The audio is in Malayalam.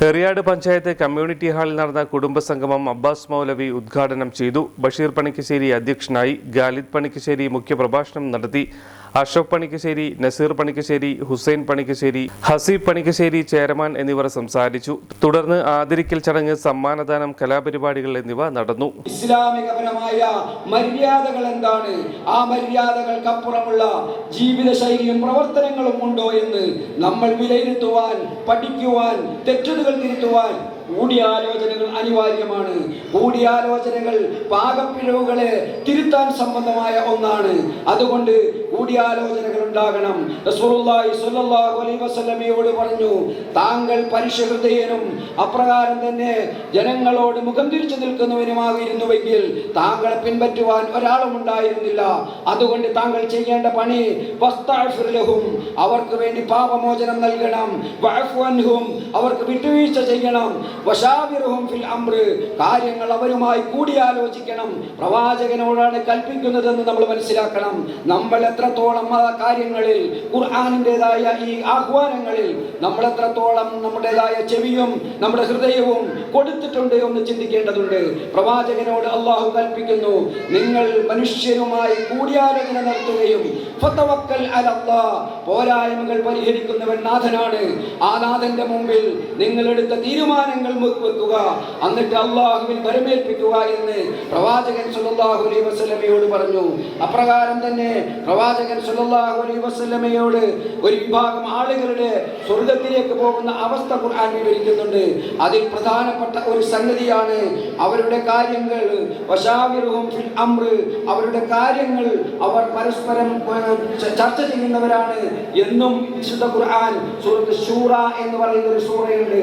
എറിയാട് പഞ്ചായത്ത് കമ്മ്യൂണിറ്റി ഹാളിൽ നടന്ന കുടുംബസംഗമം അബ്ബാസ് മൗലവി ഉദ്ഘാടനം ചെയ്തു. ബഷീർ പണിക്കശ്ശേരി അധ്യക്ഷനായി ഗാലിദ് പണിക്കശ്ശേരി മുഖ്യപ്രഭാഷണം നടത്തി. അശോക് പണിക്കശ്ശേരി നസീർ പണിക്കശ്ശേരി ഹുസൈൻ പണിക്കശ്ശേരി ഹസീബ് പണിക്കശ്ശേരി ചെയർമാൻ എന്നിവർ സംസാരിച്ചു. തുടർന്ന് ആദരിക്കൽ ചടങ്ങ് സമ്മാനദാനം കലാപരിപാടികൾ എന്നിവ നടന്നു. ഇസ്ലാമികപരമായ മര്യാദകൾ എന്താണ്? ആ മര്യാദകൾക്കപ്പുറമുള്ള ജീവിത ശൈലിയും പ്രവർത്തനങ്ങളും ഉണ്ടോ എന്ന് നമ്മൾ വിലയിരുത്തുവാൻ പഠിക്കുവാൻ തെറ്റുകൾ തിരുത്തുവാൻ കൂടിയാലോചനകൾ അനിവാര്യമാണ്. കൂടിയാലോചനകൾ പാകപ്പിഴവുകളെ തിരുത്താൻ സംബന്ധമായ ഒന്നാണ്. അതുകൊണ്ട് കൂടിയാലോചനകൾ ഉണ്ടാകണം. വസല്ലമയോട് പറഞ്ഞു താങ്കൾ പരിശുദ്ധയനും അപ്രകാരം തന്നെ ജനങ്ങളോട് മുഖം തിരിച്ചു നിൽക്കുന്നവനുമായിരുന്നുവെങ്കിൽ താങ്കളെ പിൻപറ്റുവാൻ ഒരാളും ഉണ്ടായിരുന്നില്ല. അതുകൊണ്ട് താങ്കൾ ചെയ്യേണ്ട പണി ലഹും അവർക്ക് വേണ്ടി പാപമോചനം നൽകണം. അവർക്ക് വിട്ടുവീഴ്ച ചെയ്യണം. ഫിൽ കാര്യങ്ങൾ അവരുമായി കൂടിയാലോചിക്കണം. പ്രവാചകനോടാണ് കൽപ്പിക്കുന്നതെന്ന് നമ്മൾ മനസ്സിലാക്കണം. നമ്മൾ എത്രത്തോളം ആ കാര്യങ്ങളിൽ ഖുർആാനിന്റെതായ ഈ ആഹ്വാനങ്ങളിൽ നമ്മൾ എത്രത്തോളം നമ്മുടേതായ ചെവിയും നമ്മുടെ ഹൃദയവും കൊടുത്തിട്ടുണ്ട് എന്ന് ചിന്തിക്കേണ്ടതുണ്ട്. പ്രവാചകനോട് അള്ളാഹു കൽപ്പിക്കുന്നു നിങ്ങൾ മനുഷ്യരുമായി കൂടിയാലോചന നടത്തുകയും. പോരായ്മകൾ പരിഹരിക്കുന്നവൻ നാഥനാണ്. ആ നാഥന്റെ മുമ്പിൽ നിങ്ങൾ എടുത്ത തീരുമാനങ്ങൾ വെക്കുക. എന്നിട്ട് അള്ളാഹുവിൽ വരമേൽപ്പിക്കുക എന്ന് പ്രവാചകൻ സല്ലല്ലാഹു അലൈ വസ്ലമയോട് പറഞ്ഞു. അപ്രകാരം തന്നെ പ്രവാചകൻ സല്ലല്ലാഹു അലൈ വസ്ലമയോട് ഒരു വിഭാഗം ആളുകളുടെ സ്വർഗത്തിലേക്ക് പോകുന്ന അവസ്ഥ ഖുർആൻ വിവരിക്കുന്നുണ്ട്. അതിൽ പ്രധാനപ്പെട്ട ഒരു സംഗതിയാണ് അവരുടെ കാര്യങ്ങൾ. അവരുടെ കാര്യങ്ങൾ അവർ പരസ്പരം ചർച്ച ചെയ്യുന്നവരാണ് എന്നും വിശുദ്ധ ഖുർആൻ സൂറത്ത് ഷൂറ എന്ന് പറയുന്ന ഒരു സൂറയുണ്ട്.